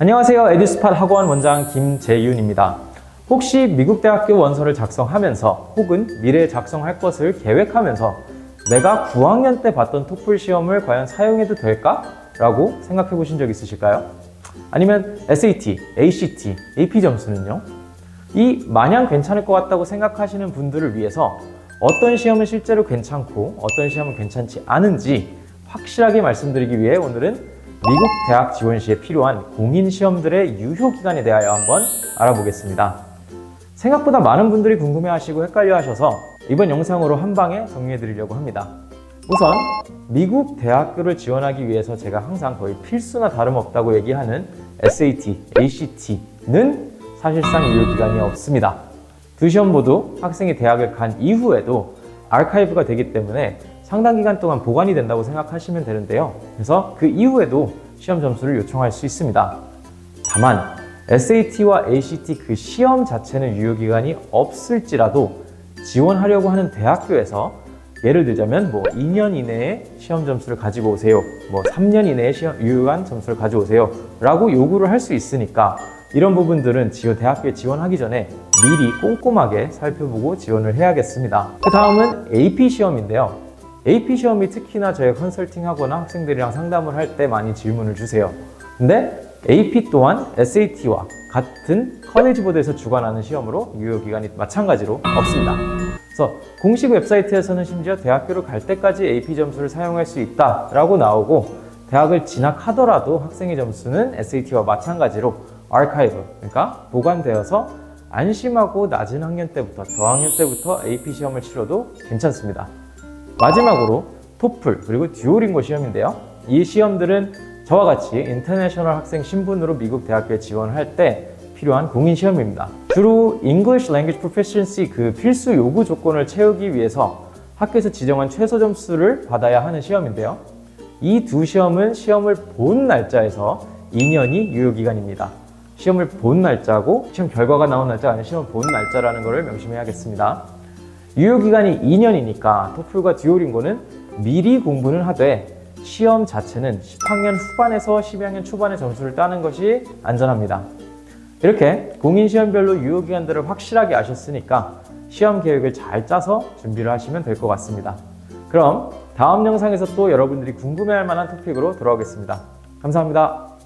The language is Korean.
안녕하세요. 에듀스팟 학원 원장 김재윤입니다. 혹시 미국 대학교 원서를 작성하면서 혹은 미래에 작성할 것을 계획하면서 내가 9학년 때 봤던 토플 시험을 과연 사용해도 될까? 라고 생각해 보신 적 있으실까요? 아니면 SAT, ACT, AP 점수는요? 이 마냥 괜찮을 것 같다고 생각하시는 분들을 위해서 어떤 시험은 실제로 괜찮고 어떤 시험은 괜찮지 않은지 확실하게 말씀드리기 위해 오늘은 미국 대학 지원 시에 필요한 공인 시험들의 유효 기간에 대하여 한번 알아보겠습니다. 생각보다 많은 분들이 궁금해하시고 헷갈려하셔서 이번 영상으로 한 방에 정리해 드리려고 합니다. 우선 미국 대학교를 지원하기 위해서 제가 항상 거의 필수나 다름없다고 얘기하는 SAT, ACT는 사실상 유효 기간이 없습니다. 두 시험 모두 학생이 대학을 간 이후에도 아카이브가 되기 때문에 상당 기간 동안 보관이 된다고 생각하시면 되는데요. 그래서 그 이후에도 시험 점수를 요청할 수 있습니다. 다만 SAT와 ACT 그 시험 자체는 유효 기간이 없을지라도 지원하려고 하는 대학교에서 예를 들자면 뭐 2년 이내에 시험 점수를 가지고 오세요. 뭐 3년 이내에 시험 유효한 점수를 가져오세요. 라고 요구를 할 수 있으니까 이런 부분들은 지원 대학교에 지원하기 전에 미리 꼼꼼하게 살펴보고 지원을 해야겠습니다. 그 다음은 AP 시험인데요. AP 시험이 특히나 저희가 컨설팅하거나 학생들이랑 상담을 할 때 많이 질문을 주세요. 근데 AP 또한 SAT와 같은 커네지 보드에서 주관하는 시험으로 유효 기간이 마찬가지로 없습니다. 그래서 공식 웹사이트에서는 심지어 대학교를 갈 때까지 AP 점수를 사용할 수 있다라고 나오고 대학을 진학하더라도 학생의 점수는 SAT와 마찬가지로 아카이브 그러니까 보관되어서 안심하고 낮은 학년 때부터 저학년 때부터 AP 시험을 치러도 괜찮습니다. 마지막으로 토플 그리고 듀오링고 시험인데요. 이 시험들은 저와 같이 인터내셔널 학생 신분으로 미국 대학교에 지원할 때 필요한 공인 시험입니다. 주로 English Language Proficiency 그 필수 요구 조건을 채우기 위해서 학교에서 지정한 최소 점수를 받아야 하는 시험인데요. 이 두 시험은 시험을 본 날짜에서 2년이 유효 기간입니다. 시험을 본 날짜고 시험 결과가 나온 날짜가 아니라 시험을 본 날짜라는 것을 명심해야겠습니다. 유효 기간이 2년이니까 토플과 듀오링고는 미리 공부는 하되 시험 자체는 10학년 후반에서 12학년 초반에 점수를 따는 것이 안전합니다. 이렇게 공인 시험별로 유효 기간들을 확실하게 아셨으니까 시험 계획을 잘 짜서 준비를 하시면 될 것 같습니다. 그럼 다음 영상에서 또 여러분들이 궁금해할 만한 토픽으로 돌아오겠습니다. 감사합니다.